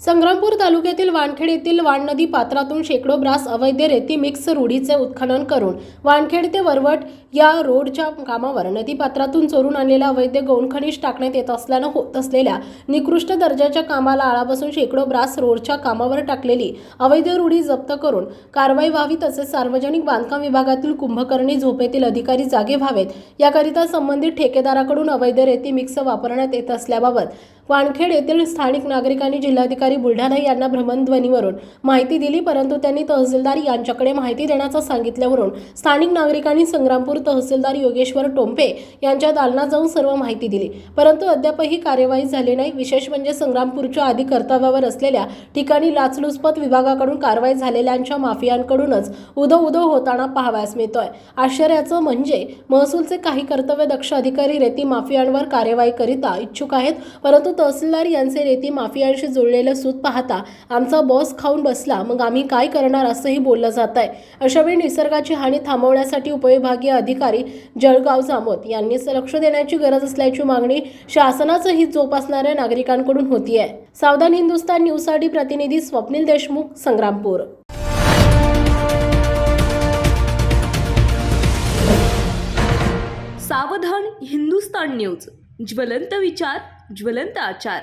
संग्रामपूर तालुक्यातील वानखेड येथील वाण नदी पात्रातून शेकडो ब्रास अवैध रेती मिक्स रूढीचे उत्खनन करून वानखेड ते वरवट या रोडच्या कामावर नदी पात्रातून चोरून आणलेला अवैध गौण खनिज टाकण्यात येत असल्यानं होत असलेल्या निकृष्ट दर्जाच्या कामाला आळा बसून शेकडो ब्रास रोडच्या कामावर टाकलेली अवैध रूढी जप्त करून कारवाई व्हावी तसेच सार्वजनिक बांधकाम विभागातील कुंभकर्णी झोपेतील अधिकारी जागे व्हावेत. याकरिता संबंधित ठेकेदाराकडून अवैध रेती मिक्स वापरण्यात येत असल्याबाबत वानखेड येथील स्थानिक नागरिकांनी जिल्हाधिकारी बुलढाणा यांना भ्रमणध्वनीवरून माहिती दिली परंतु त्यांनी तहसीलदार यांच्याकडे माहिती देण्याचं सांगितल्यावरून स्थानिक नागरिकांनी संग्रामपूर तहसीलदार योगेश्वर टोंपे यांच्या दालनात जाऊन सर्व माहिती दिली. परंतु अद्यापही कार्यवाही झाली नाही. विशेष म्हणजे संग्रामपूरच्या आधी कर्तव्यावर असलेल्या ठिकाणी लाचलुचपत विभागाकडून कारवाई झालेल्यांच्या माफियांकडूनच उदो उदो होताना पाहावयास मिळतोय. आश्चर्याचं म्हणजे महसूलचे काही कर्तव्यदक्ष अधिकारी रेती माफियांवर कार्यवाही करिता इच्छुक आहेत परंतु तहसीलदार यांचे रेती माफियांशी जुळलेले सूत पाहता आमचा बॉस खाऊन बसला मग आम्ही काय करणार असंही बोललं जात आहे अशावेळी निसर्गाची हानी थांबवण्यासाठी उपविभागीय अधिकारी जळगाव जामोद यांनी लक्ष देण्याची गरज असल्याची मागणी शासनाचं हित जोपासणाऱ्या नागरिकांकडून होती आहे सावधान हिंदुस्तान न्यूजसाठी प्रतिनिधी स्वप्नील देशमुख संग्रामपूर. सावधान हिंदुस्तान न्यूज. ज्वलंत विचार ज्वलंत आचार.